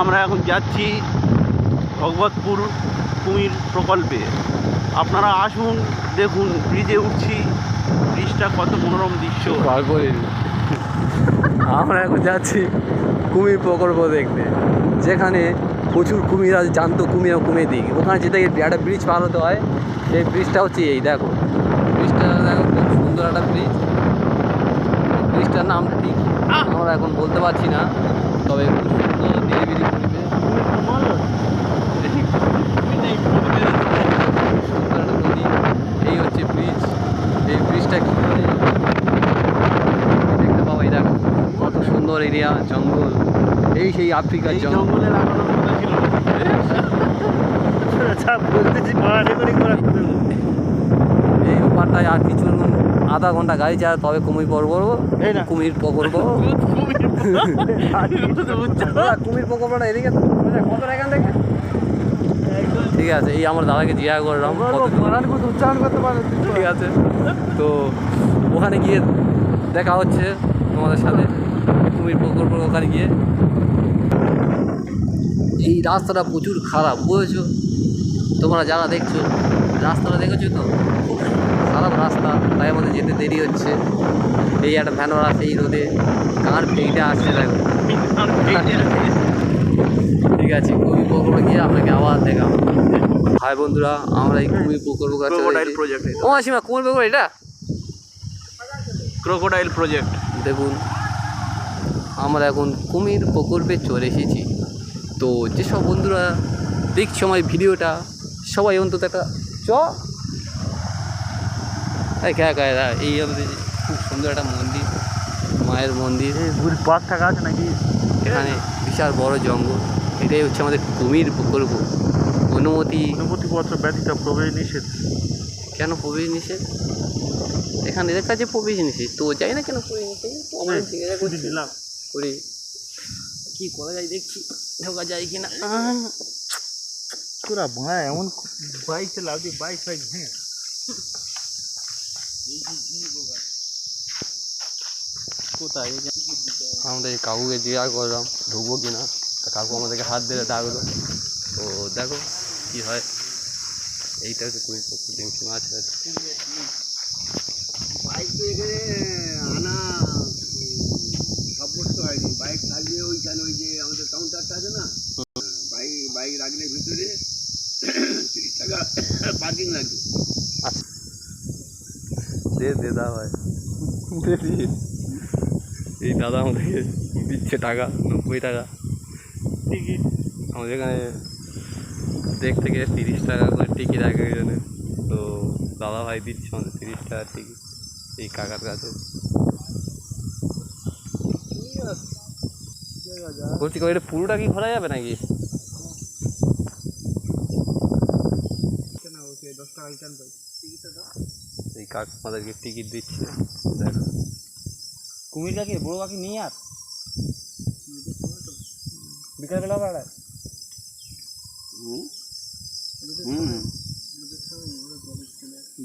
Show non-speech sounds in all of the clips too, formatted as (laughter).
আমরা এখন যাচ্ছি ভগবতপুর কুমির প্রকল্পে। আপনারা আসুন দেখুন ব্রিজে উঠছি। ব্রিজটা কত মনোরম দৃশ্য। আমরা এখন যাচ্ছি কুমির প্রকল্প দেখতে। যেখানে প্রচুর কুমির আছে জানত কুমির কুমির দিক। ওখানে যেতে গিয়ে একটা ব্রিজ পার হতে হয়। সেই ব্রিজটা হচ্ছে এই দেখো। ব্রিজটা দেখো খুব সুন্দর একটা ব্রিজ ব্রিজটার নামটা ঠিক। আমরা এখন বলতে পারছি না তবে নিরিবিলি পরিবেশ এই হচ্ছে ব্রিজ এই ব্রিজটা কি করে পাবো দেখো কত সুন্দর এরিয়া জঙ্গল এই সেই আফ্রিকার জঙ্গল আচ্ছা বলতেছি ব্যাপারটায় আর কিছু আধা ঘণ্টা গাড়ি চালা তবে কুমির পর করব। এই না। কুমির প্রকল্প (laughs) কুমির প্রকল্পটা (laughs) এদিকে তো, বুঝলে, কত এখান থেকে? ঠিক আছে এই আমার দাদাকে জিজ্ঞাসা করলাম। উচ্চারণ করতে পারে। ঠিক আছে তো ওখানে গিয়ে দেখা হচ্ছে তোমাদের সাথে কুমির প্রকল্প ওখানে গিয়ে। এই রাস্তাটা প্রচুর খারাপ বুঝেছ? তোমরা যারা দেখছ রাস্তাটা দেখেছ তো? খুব খারাপ রাস্তা তাই আমাদের যেতে দেরি হচ্ছে। এই একটা ভ্যানর আছে এই রোদে কার ফেইটা আসছে দেখো। ঠিক আছে কুমির প্রকল্প গিয়ে আপনাকে আবার দেখা হবে। হাই বন্ধুরা আমরা এই কুমির প্রকল্প কাছে ও মাসিমা কুমির প্রকল্প এটা? ক্রোকোডাইল প্রজেক্ট দেখুন আমরা এখন কুমির প্রকল্পে চলে এসেছি। তো যেসব বন্ধুরা দেখছ আমার ভিডিওটা সবাই অন্তত একটা চ এই কে কে এই আমাদের খুব সুন্দর একটা মন্দির মায়ের মন্দির। ভুল পথ থাকা আছে নাকি? এখানে বিশাল বড় জঙ্গল এটাই হচ্ছে আমাদের কুমির প্রকল্প। অনুমতি অনুমতিপত্র ব্যতীত প্রবেশ নিষেধ। কেন প্রবেশ নিষেধ? এখানে লেখা আছে প্রবেশ নিষেধ। তো যাই না কেন প্রবেশ নিষেধ? জিজ্ঞাসা দিলাম করে কি করা যায় দেখছি ঢোকা যায় কিনা। তোরা ভাই এমন বাইক চালাও যে বাইক ফাইক হ্যাঁ কোথায়? আমরা এই কাকুকে জিজ্ঞাসা করলাম ঢুকবো কিনা? তা কাকু আমাদেরকে হাত দিলে ডাকলো তো দেখো কি হয়। এইটা হচ্ছে কুড়ি পঁচিশ ডিম মাছ আছে বাইক তো এখানে আনা সাব্যস্ত হয়নি। বাইক থাকলে ওইখানে ওই যে আমাদের কাউন্টারটা আছে না? বাইক বাইক রাখলে ভিতরে তিরিশ টাকা পার্কিং লাগবে। দে দে দা ভাই। (laughs) দে দিয়ে। এই দাদা আমাদেরকে দিচ্ছে টাকা নব্বই টাকা। টিকিট। আমাদের এখানে দেখ থেকে তিরিশ টাকা করে টিকিট এক একজনের তো দাদা ভাই দিচ্ছে আমাদের তিরিশ টাকার টিকিট এই কাকার কাছে। বলছি এটা পুরোটা কি ঘোরা যাবে নাকি? দশ টাকা রিটার্ন পাই এই কাক আমাদেরকে টিকিট দিচ্ছে। দেখো কুমিরটা কি বড় পাখি নিয়ে আর বিকালবেলা বাড়ায় হুম?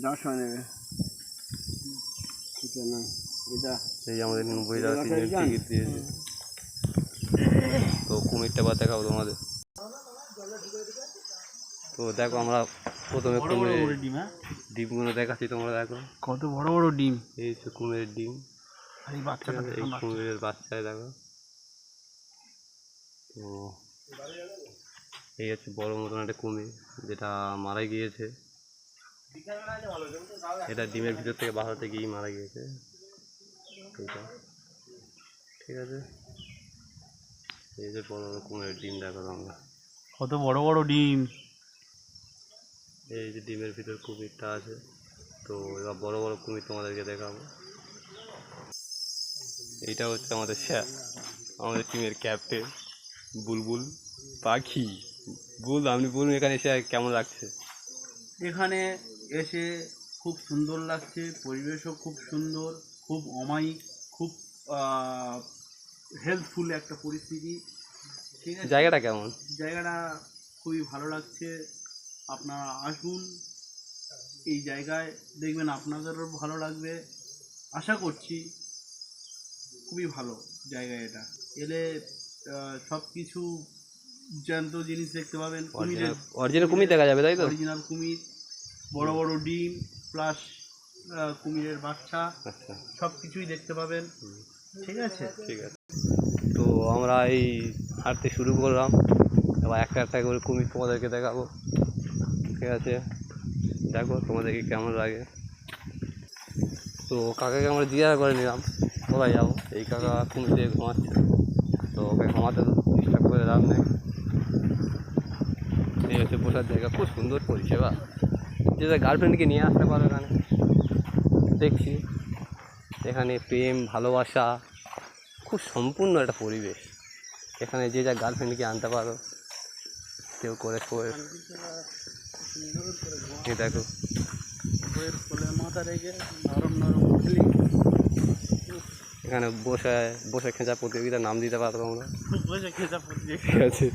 দশ নেবে। ঠিক না। এটা এই আমাদের নব্বই টাকা দশ তিনজন হাজার টিকিট দিয়েছে। তো কুমিরটা বা দেখাবো তোমাদের। তো দেখো আমরা প্রথমে কুমিরের ডিম হ্যাঁ? ডিমগুলো দেখাচ্ছি তোমরা দেখো। কত বড় বড় ডিম? এই হচ্ছে কুমিরের ডিম। এই বাচ্চাটা এই কুমিরের বাচ্চায় দেখো। তো এই হচ্ছে বড় মতন একটা কুমির যেটা মারা গিয়েছে। এটা ডিমের ভিতর থেকে হতে গিয়েই মারা গিয়েছে। এইটা। ঠিক আছে? এই যে বড় বড় কুমিরের ডিম দেখো তোমরা। কত বড় বড় ডিম? এই যে ডিমের ভিতর কুমিরটা আছে তো এবার বড় বড় কুমির তোমাদেরকে দেখাবো। এইটা হচ্ছে আমাদের স্যার আমাদের টিমের ক্যাপ্টেন বুলবুল পাখি। বুল আপনি বলুন এখানে এসে কেমন লাগছে? এখানে এসে খুব সুন্দর লাগছে পরিবেশও খুব সুন্দর খুব অমায়িক খুব হেল্পফুল একটা পরিস্থিতি। ঠিক আছে? জায়গাটা কেমন? জায়গাটা খুবই ভালো লাগছে। আপনারা আসুন এই জায়গায় দেখবেন আপনাদেরও ভালো লাগবে। আশা করছি খুবই ভালো জায়গা এটা। এলে সব কিছু জ্যান্ত জিনিস দেখতে পাবেন। অরিজিনাল কুমিরের অরিজিনাল কুমির দেখা যাবে তাই তো? অরিজিনাল কুমির বড় বড় ডিম প্লাস কুমিরের বাচ্চা সব কিছুই দেখতে পাবেন। ঠিক আছে? ঠিক আছে। তো আমরা এই হাঁটতে শুরু করলাম। এবার একটা একটা করে কুমির তোমাদেরকে দেখাবো। ঠিক আছে। দেখো তোমাদেরকে কেমন লাগে। তো কাকাকে আমরা জিজ্ঞাসা করে নিলাম, কোথায় যাব? এই কাকা কুমির দিয়ে ঘুমাচ্ছে। তো ওকে ঘুমাতে ডিস্টার্ব করে লাভ নেই। এই হচ্ছে বসার জায়গা, খুব সুন্দর পরিষেবা। যে গার্লফ্রেন্ডকে নিয়ে আসতে পারো এখানে। দেখছি, এখানে প্রেম, ভালোবাসা, খুব সম্পূর্ণ একটা পরিবেশ। এখানে যে যা গার্লফ্রেন্ডকে আনতে পারো, কেউ করে দেখো। বইয়ের কোলে মাথা রেখে নরম নরম উঠলি এখানে বসে বসে খেঁচা প্রতিযোগিতার নাম দিতে পারব আমরা। বসে আছে।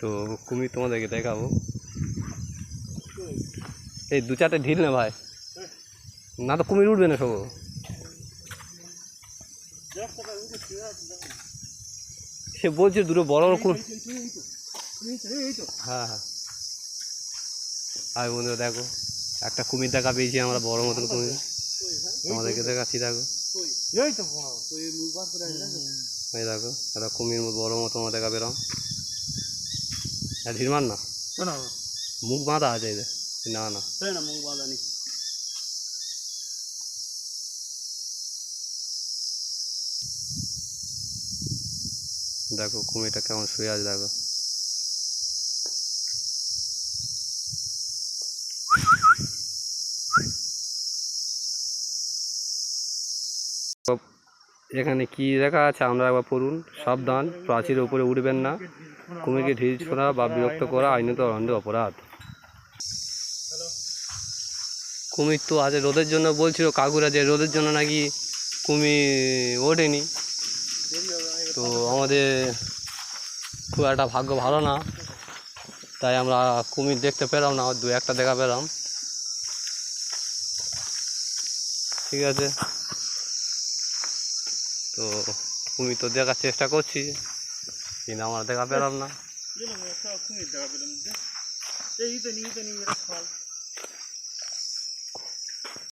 তো কুমির তোমাদেরকে দেখাবো। এই দু চারটে ঢিল না ভাই? না তো কুমির উঠবে না সব। সে বলছে দুটো বড় বড় কুমির। হ্যাঁ হ্যাঁ। আর বন্ধুরা দেখো একটা কুমির দেখা পেয়েছি আমরা বড় মতন কুমির। তোমাদেরকে দেখাচ্ছি দেখো। এই দেখো একটা কুমির বড় মতো আমরা দেখা পেলাম। মার না? মুখ বাঁধা আছে এদের না না। মুখ বাঁধানি দেখো কুমিরটা কেমন শুয়ে আছে দেখো। এখানে কি লেখা আছে? আমরা একবার পড়ুন। সাবধান প্রাচীর উপরে উঠবেন না। কুমিরকে ঢিল ছোড়া বা বিরক্ত করা আইনত অন্ধ অপরাধ। কুমির তো আজ রোদের জন্য বলছিল, কাকুরা যে রোদের জন্য নাকি কুমির ওঠেনি। তো আমাদের খুব একটা ভাগ্য ভালো না। তাই আমরা কুমির দেখতে পেলাম না, দু একটা দেখা পেলাম। ঠিক আছে। তো কুমির তো দেখার চেষ্টা করছি কিন্তু আমার দেখা পেলাম না